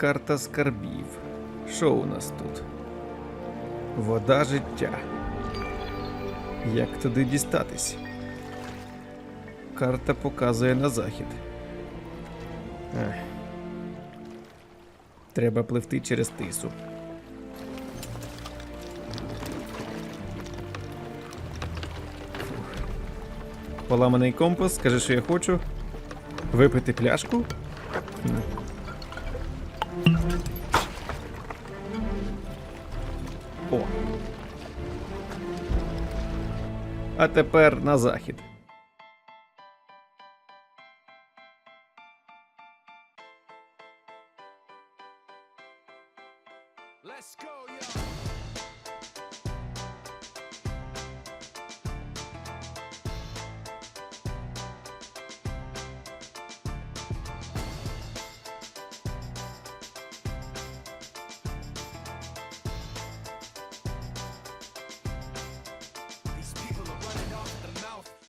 карта скарбів. Що у нас тут? Вода життя. Як туди дістатись? Карта показує на захід. Ех. Треба пливти через тису. Поламаний компас, скажи, що я хочу. Випити пляшку? О. А тепер на захід. Let's go, yo.